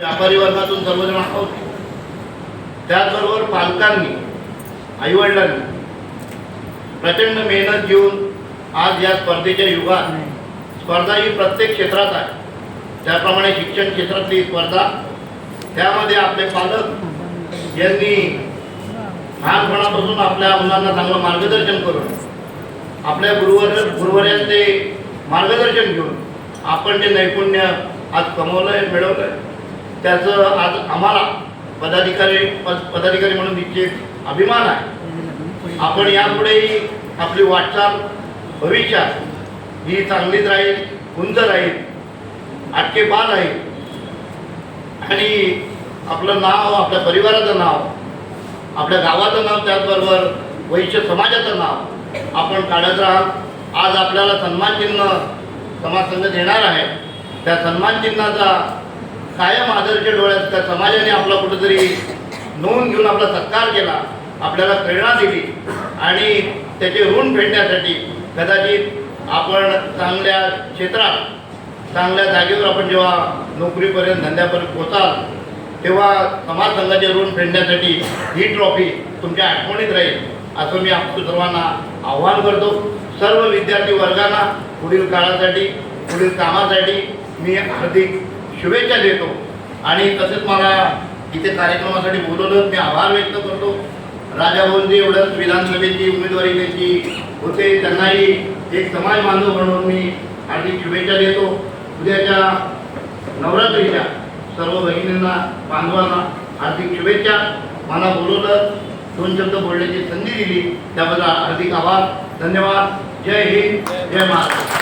व्यापारी वर्गातून सर्वजण आहोत. त्याचबरोबर पालकांनी आईवडिलांनी प्रचंड मेहनत घेऊन आज या स्पर्धेच्या युगात स्पर्धा ही प्रत्येक क्षेत्रात आहे. त्याप्रमाणे शिक्षण क्षेत्रातली स्पर्धा त्यामध्ये आपले पालक यांनी लहानपणापासून आपल्या मुलांना चांगलं मार्गदर्शन करून आपल्या गुरुवर गुरुवर्यांचे मार्गदर्शन घेऊन आपण जे नैपुण्य आज कमवलं आहे मिळवलं आहे त्याचं आज आम्हाला पदाधिकारी पद पदाधिकारी म्हणून निश्चित अभिमान आहे. आपण यापुढेही आपली वाटचाल भविष्यात ही चांगलीच राहील उंच राहील आटके बाद राहील आणि आपलं नाव आपल्या परिवाराचं नाव आपल्या गावाचं नाव त्याचबरोबर वैश्य समाजाचं नाव आपण काढत राहा. आज आपल्याला सन्मान चिन्ह समाज संघ देणार आहे. त्या सन्मान चिन्हाचा कायम आदर्श डोळ्यात त्या समाजाने आपला कुठंतरी नोंद घेऊन आपला सत्कार केला आपल्याला प्रेरणा दिली आणि त्याचे ऋण फेडण्यासाठी कदाचित आपण चांगल्या क्षेत्रात चांगल्या जागेवर आपण जेव्हा नोकरीपर्यंत धंद्यापर्यंत पोचाल तेव्हा समाज संघाचे ऋण फेडण्यासाठी ही ट्रॉफी तुमच्या आठवणीत राहील असं मी आपल्या सर्वांना आव्हान करतो. सर्व विद्यार्थी वर्गांना पुढील काळासाठी पुढील कामासाठी मी हार्दिक शुभेच्छा देतो. आणि तसेच मला इथे कार्यक्रमासाठी बोलवलं मी आभार व्यक्त करतो. राजाभाऊंनी एवढंच विधानसभेची उमेदवारी त्यांची होते त्यांनाही एक समाज बांधव म्हणून मी हार्दिक शुभेच्छा देतो. उद्याच्या नवरात्रीच्या सर्व भगिनींना बांधवांना हार्दिक शुभेच्छा. मला बोलवलं दोन शब्द बोलण्याची संधी दिली. त्याबद्दल हार्दिक आभार धन्यवाद. जय हिंद जय महाराष्ट्र.